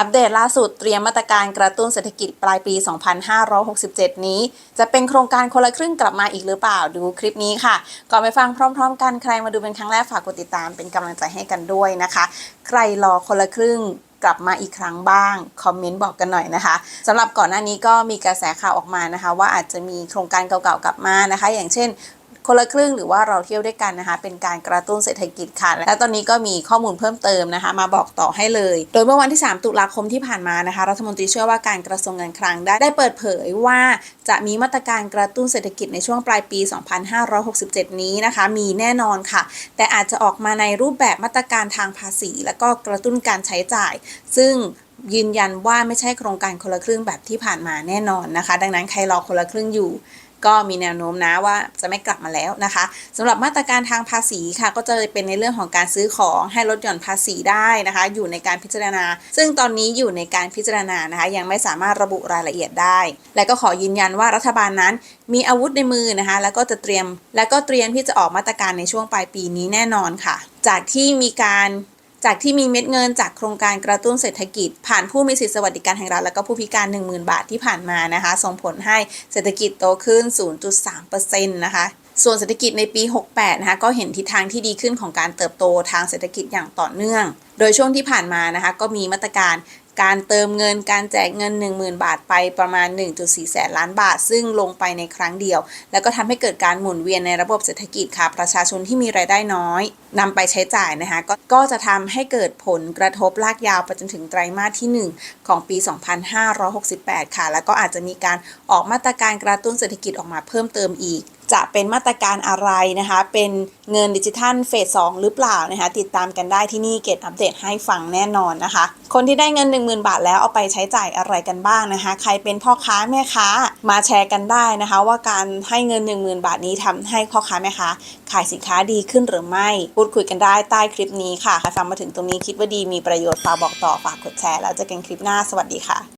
อัปเดตล่าสุดเตรียมมาตรการกระตุ้นเศรษฐกิจปลายปี 2567 นี้ จะเป็นโครงการคนละครึ่งกลับมาอีกหรือเปล่าดูคลิปนี้ค่ะ ก่อนไปฟังพร้อม ๆ กันใครมาดูเป็นครั้งแรกฝากกดติดตามเป็นกำลังใจให้กันด้วยนะคะ ใครรอคนละครึ่งกลับมาอีกครั้งบ้าง คอมเมนต์บอกกันหน่อยนะคะสำหรับก่อนหน้านี้ก็มีกระแสข่าวออกมานะคะ ว่าอาจจะมีโครงการเก่าๆกลับมานะคะ อย่างเช่น คนละครึ่งหรือว่าเราเที่ยวด้วยกันนะคะ เป็นการกระตุ้นเศรษฐกิจค่ะ และตอนนี้ก็มีข้อมูลเพิ่มเติมนะคะ มาบอกต่อให้เลย โดยเมื่อวันที่ 3 ตุลาคมที่ผ่านมานะคะ รัฐมนตรีเชื่อว่าการกระทรวงการคลังได้ได้เปิดเผยว่าจะมีมาตรการกระตุ้นเศรษฐกิจในช่วงปลายปี 2567 นี้นะคะ มีแน่นอนค่ะ แต่อาจจะออกมาในรูปแบบมาตรการทางภาษี และก็กระตุ้นการใช้จ่าย ซึ่งยืนยันว่าไม่ใช่โครงการคนละครึ่งแบบที่ผ่านมาแน่นอนนะคะ ดังนั้นใครรอคนละครึ่งอยู่ ก็มีแนวโน้มนะว่าจะไม่กลับมาแล้วนะคะสำหรับมาตรการทางภาษีค่ะ ก็จะเป็นในเรื่องของการซื้อของให้ลดหย่อนภาษีได้นะคะ อยู่ในการพิจารณา ซึ่งตอนนี้อยู่ในการพิจารณานะคะ ยังไม่สามารถระบุรายละเอียดได้ และก็ขอยืนยันว่ารัฐบาลนั้น มีอาวุธในมือนะคะ แล้วก็จะเตรียม และก็เตรียมที่จะออกมาตรการในช่วงปลายปีนี้แน่นอนค่ะ จากที่มีการ จากที่มีเม็ดเงินจากโครงการกระตุ้นเศรษฐกิจ ผ่านผู้มีสิทธิสวัสดิการแห่งรัฐและก็ผู้พิการ 10,000 บาทที่ผ่านมานะคะ ส่งผลให้เศรษฐกิจโตขึ้น 0.3%นะคะส่วนเศรษฐกิจในปี 68 นะคะ ก็เห็นทิศทางที่ดีขึ้นของการเติบโตทางเศรษฐกิจอย่างต่อเนื่อง โดยช่วงที่ผ่านมานะคะ ก็มีมาตรการ การเติมเงินการแจกเงิน 10,000 บาทไปประมาณ 1.4 แสนล้านบาท ซึ่งลงไปในครั้งเดียว แล้วก็ทำให้เกิดการหมุนเวียนในระบบเศรษฐกิจค่ะ ประชาชนที่มีรายได้น้อยนำไปใช้จ่ายนะคะกก็จะทำให้เกิดผลกระทบลากยาวไปจนถึงไตรมาสที่ 1 ของปี 2568 ค่ะ แล้วก็อาจจะมีการออกมาตรการกระตุ้นเศรษฐกิจออกมาเพิ่มเติมอีก จะเป็นมาตรการอะไรนะคะ เป็นเงินดิจิทัลเฟส2หรือเปล่านะคะ ติดตามกันได้ที่นี่เกตอัปเดตให้ฟังแน่นอนนะคะ คนที่ได้เงิน 10,000 บาทแล้วเอาไปใช้จ่ายอะไรกันบ้างนะคะ ใครเป็นพ่อค้าแม่ค้ามาแชร์กันได้นะคะ ว่าการให้เงิน 10,000 บาทนี้ทำให้พ่อค้าแม่ค้าขายสินค้าดีขึ้นหรือไม่ พูดคุยกันได้ใต้คลิปนี้ค่ะใครฟังมาถึงตรงนี้คิดว่าดีมีประโยชน์ฝากบอกต่อฝากกดแชร์แล้วเจอกันคลิปหน้าสวัสดีค่ะ